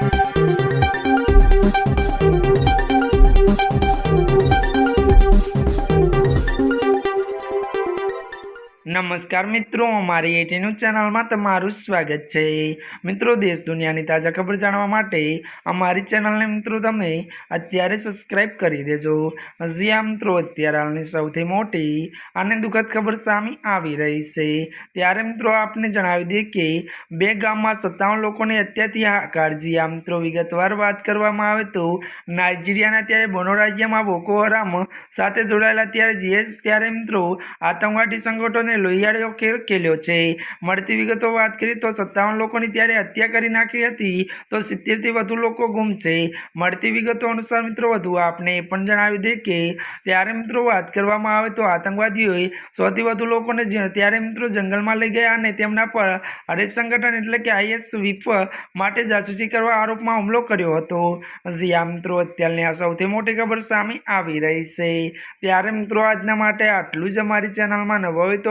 Thank you. નમસ્કાર મિત્રો, અમારી એટી ચેનલમાં તમારું સ્વાગત છે. મિત્રો, દેશ દુનિયાની તાજા ખબર જાણવા માટે અમારી ચેનલને મિત્રો તમે અત્યારે સબસ્ક્રાઇબ કરી દેજો. હજી આ મિત્રો, અત્યારે હાલની સૌથી મોટી અને દુઃખદ ખબર સામે આવી રહી છે. ત્યારે મિત્રો, આપને જણાવી દઈએ કે બે ગામમાં સત્તાવન લોકોની હત્યાથી હાકારજી આ મિત્રો, વિગતવાર વાત કરવામાં આવે તો નાઇજીરિયાના ત્યારે બોનો રાજ્યમાં બોકો હરામ સાથે જોડાયેલા ત્યારે જીએસ ત્યારે, મિત્રો, આતંકવાદી સંગઠને લોહિયાળીઓ ખેલ ખેલ્યો છે. મળતી વિગતો વાત કરીએ તો સત્તાવન લોકોની ત્યારે હત્યા કરી નાખી હતી તો સિત્તેરથી વધુ લોકો ગુમ છે. મળતી વિગતો અનુસાર મિત્રો વધુ આપને પણ જણાવી દે કે ત્યારે મિત્રો વાત કરવામાં આવે તો આતંકવાદીઓએ સૌથી વધુ લોકોને ત્યારે મિત્રો જંગલમાં લઈ ગયા અને તેમના પર હરીફ સંગઠન એટલે કે આઈએસ વિપ માટે જાસૂસી કરવા આરોપમાં હુમલો કર્યો હતો. જ્યાં મિત્રો, અત્યારની આ સૌથી મોટી ખબર સામે આવી રહી છે. ત્યારે મિત્રો આજના માટે આટલું જ અમારી ચેનલમાં નવો હોય તો